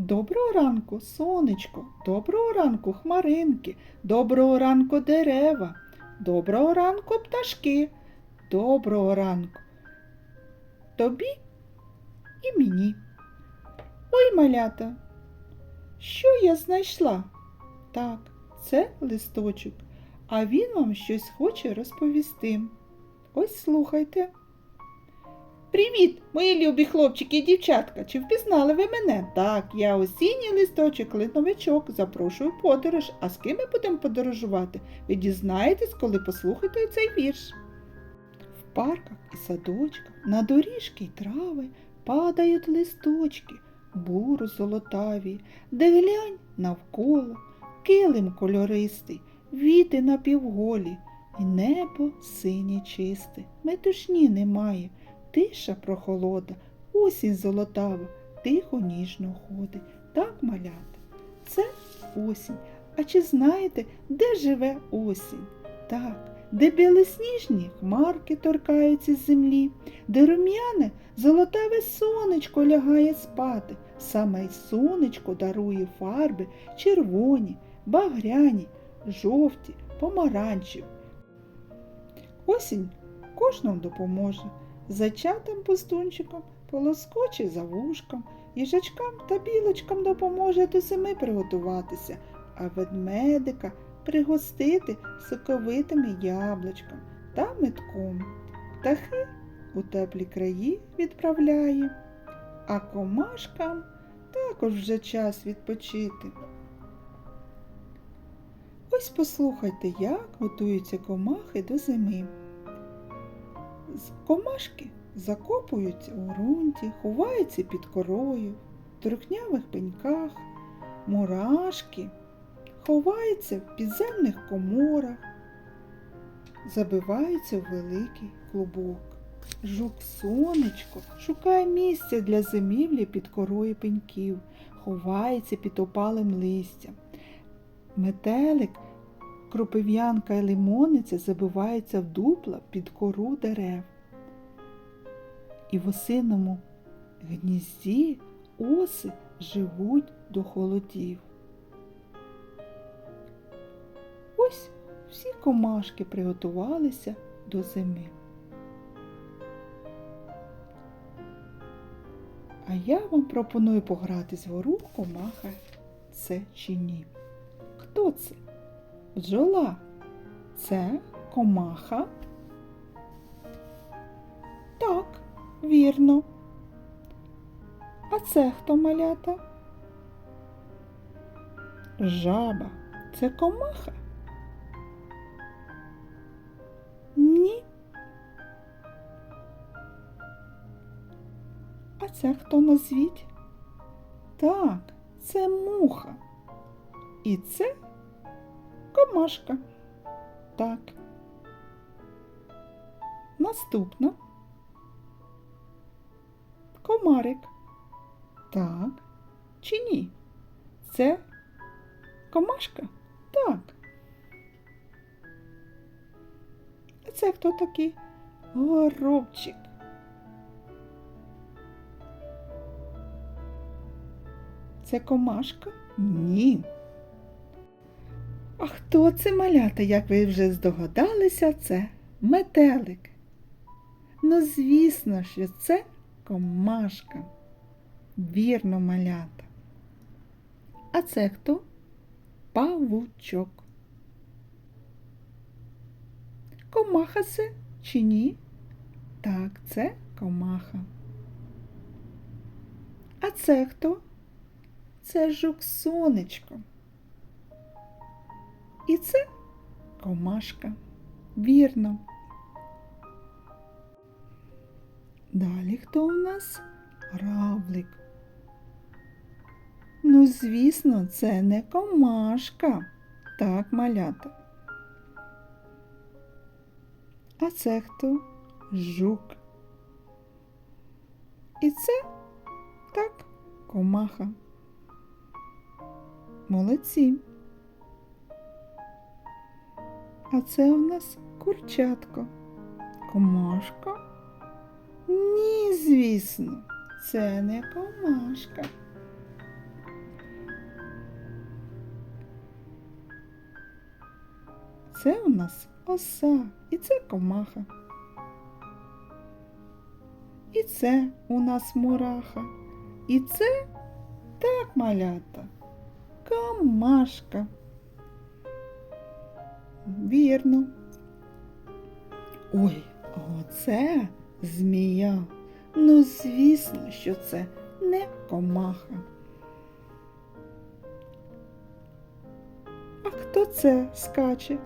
Доброго ранку, сонечко, доброго ранку, хмаринки, доброго ранку дерева, доброго ранку пташки, доброго ранку тобі і мені. Ой, малята, що я знайшла? Так, це листочок, а він вам щось хоче розповісти. Ось слухайте. Привіт, мої любі хлопчики і дівчатка. Чи впізнали ви мене? Так, я осінній листочок, линовичок, запрошую подорож. А з ким ми будемо подорожувати? Ви дізнаєтесь, коли послухаєте цей вірш. В парках і садочках, на доріжки й трави падають листочки, буру золотаві, де глянь навколо, килим кольористий, віти напівголі, і небо синє чисте, метушні немає. Тиша прохолода, осінь золотава, тихо ніжно ходить. Так, малята, це осінь. А чи знаєте, де живе осінь? Так, де білосніжні хмарки торкаються з землі, де рум'яне золотаве сонечко лягає спати. Саме й сонечко дарує фарби червоні, багряні, жовті, помаранчеві. Осінь кожному допоможе зайчатам пустунчикам, полоскоче за вушком, їжачкам та білочкам допоможе до зими приготуватися, а ведмедика пригостити соковитими яблучком та метком. Птахи у теплі краї відправляє, а комашкам також вже час відпочити. Ось послухайте, як готуються комахи до зими. Комашки закопуються у ґрунті, ховаються під корою, в трухнявих пеньках, мурашки, ховаються в підземних коморах, забиваються в великий клубок. Жук сонечко шукає місця для зимівлі під корою пеньків, ховається під опалим листям. Метелик Кропив'янка і лимониця забиваються в дупла під кору дерев. І в осиному гнізді оси живуть до холодів. Ось всі комашки приготувалися до зими. А я вам пропоную пограти з гору комаха це чи ні. Хто це? Бджола це комаха. Так, вірно. А це хто малята? Жаба це комаха? Ні. А це хто назвіть? Так, це муха. І це Комашка. Так. Наступна. Комарик. Так. Чи ні? Це комашка? Так. А це хто такий? Горобчик. Це комашка? Ні. А хто це малята, як ви вже здогадалися, це метелик. Ну, звісно, що це комашка. Вірно, малята. А це хто? Павучок. Комаха це чи ні? Так, це комаха. А це хто? Це жук сонечко. І це комашка. Вірно. Далі хто у нас? Равлик. Ну, звісно, це не комашка. Так, малята. А це хто? Жук. І це так, комаха. Молодці. А це у нас курчатко. Комашка? Ні, звісно, це не комашка. Це у нас оса і це комаха. І це у нас мураха. І це так малята. комашка. Вірно. Ой, оце змія. Ну, звісно, що це не комаха. А хто це скаче?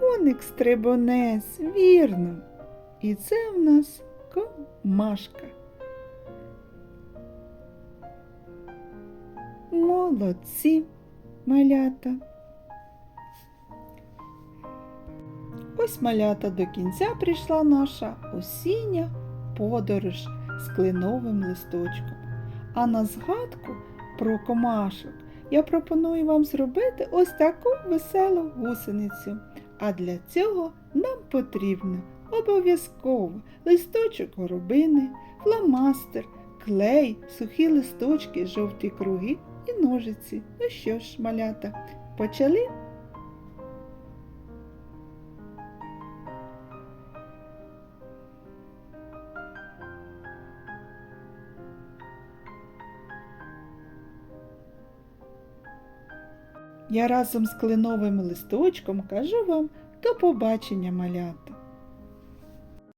Коник стрибунець, вірно. І це в нас комашка. Молодці, малята. Ось малята до кінця прийшла наша осіння подорож з кленовим листочком. А на згадку про комашок я пропоную вам зробити ось таку веселу гусеницю. А для цього нам потрібно обов'язково листочок горобини, фломастер, клей, сухі листочки, жовті круги і ножиці. Ну що ж, малята, почали? Я разом з кленовим листочком кажу вам до побачення, малята.